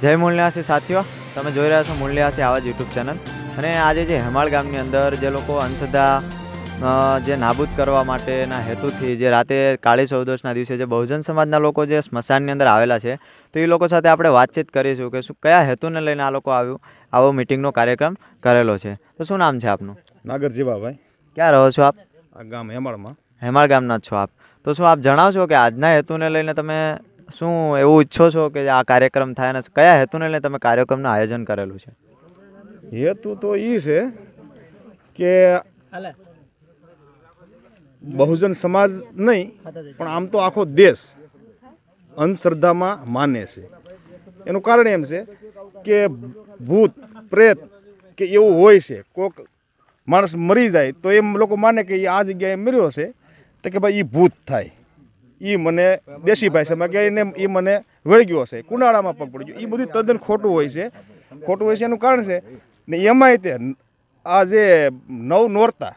જય મૂલ્યાસી સાથીઓ, તમે જોઈ રહ્યા છો મૂલ્યાસી આવા જ યુટ્યુબ ચેનલ. અને આજે જે હેમાળ ગામની અંદર જે લોકો અંશદા જે નાબૂદ કરવા માટેના હેતુથી જે રાતે કાળી ચૌદશના દિવસે જે બહુજન સમાજના લોકો જે સ્મશાનની અંદર આવેલા છે, તો એ લોકો સાથે આપણે વાતચીત કરીશું કે શું કયા હેતુને લઈને આ લોકો આવ્યું, આવો મિટિંગનો કાર્યક્રમ કરેલો છે. તો શું નામ છે આપનું? નાગર જીવાભાઈ ક્યાં રહો છો આપ? આ ગામ હેમાળમાં. હેમાળ ગામના જ છો આપ. તો શું આપ જણાવશો કે આજના હેતુને લઈને તમે શું એવું ઈચ્છો છો કે આ કાર્યક્રમ થાય અને કયા હેતુને લઈને તમે કાર્યક્રમનું આયોજન કરેલું છે? હેતુ તો એ છે કે બહુજન સમાજ નહીં પણ આમ તો આખો દેશ અંધશ્રદ્ધામાં માને છે. એનું કારણ એમ છે કે ભૂત પ્રેત કે એવું હોય છે કોક માણસ મરી જાય તો એમ લોકો માને કે આ જગ્યાએ મર્યો છે તો કે ભાઈ એ ભૂત થાય. એ મને દેશી ભાષામાં કે એને એ મને વળગ્યો હશે. કુંડાળામાં પગ પડી ગયો એ બધું તદ્દન ખોટું હોય છે. ખોટું હોય છે એનું કારણ છે ને એમાંય તે આ જે નવ નોરતા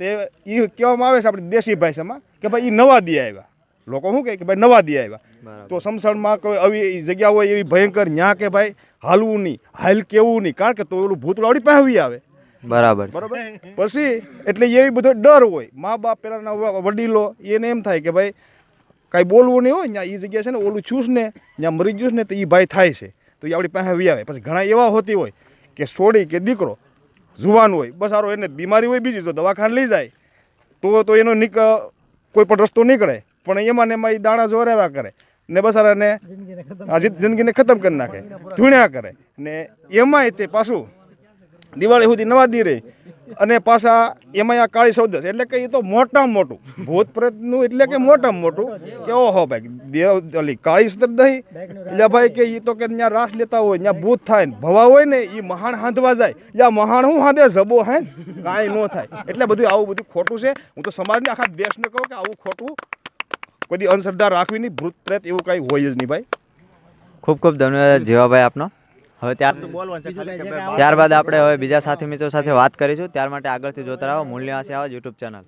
તે એ કહેવામાં આવે છે આપણી દેશી ભાષામાં કે ભાઈ એ નવા દી આવ્યા. લોકો શું કહે કે ભાઈ નવા દી આવ્યા તો સમસણમાં કોઈ આવી જગ્યા હોય એવી ભયંકર ન્યા કે ભાઈ હાલવું નહીં હાલ કેવું નહીં. કારણ કે તો ઓલું ભૂત આવડી પહેવી આવે. બરાબર બરાબર? પછી એટલે એવી બધો ડર હોય. મા બાપ પેલાના વડીલો એને એમ થાય કે ભાઈ કાંઈ બોલવું નહીં હોય ત્યાં એ જગ્યા છે ને ઓલું છૂસ ને ત્યાં મરી ગયું ને તો એ ભાઈ થાય છે. તો એ આપણી પાસે વી આવે પછી ઘણા એવા હોતી હોય કે સોડી કે દીકરો જુવાન હોય બસ સારો એને બીમારી હોય બીજી તો દવાખાને લઈ જાય. તો તો એનો નીક કોઈ પણ રસ્તો નીકળે પણ એમાં ને એમાં એ દાણા જોરાવ્યા કરે. ને બસ સારા ને આ જિંદગીને ખતમ કરી નાખે. ધૂણ્યા કરે. ને એમાંય તે પાછું દિવાળી સુધી નવા દી અને પાછા એમાં આ કાળી સૌદશ એટલે કે એ તો મોટામાં મોટું. ભૂત પ્રેતનું એટલે કે મોટામાં મોટું કે ઓહો ભાઈ, દેવ, ઓલી કાળી સતર દહી. એટલે ભાઈ કે એ તો કે ત્યાં રાસ લેતા હોય ત્યાં ભૂત થાય ને ભવા હોય ને એ મહાણ હાંધવા જાય. યા મહાણ હું હાંધે? જબો હે કાંઈ ન થાય. એટલે બધું આવું બધું ખોટું છે. હું તો સમાજને આખા દેશને કહું કે આવું ખોટું કોઈ અંધશ્રદ્ધા રાખવી નહીં. ભૂત પ્રેત એવું કાંઈ હોય જ નહીં ભાઈ. ખૂબ ખૂબ ધન્યવાદ જીવાભાઈ આપનો. હવે ત્યાર ત્યારબાદ આપણે હવે બીજા સાથી મિત્રો સાથે વાત કરીશું. ત્યાર માટે આગળથી જોતા રહો. મૂલ્યવાસી આશે યુટ્યુબ ચેનલ.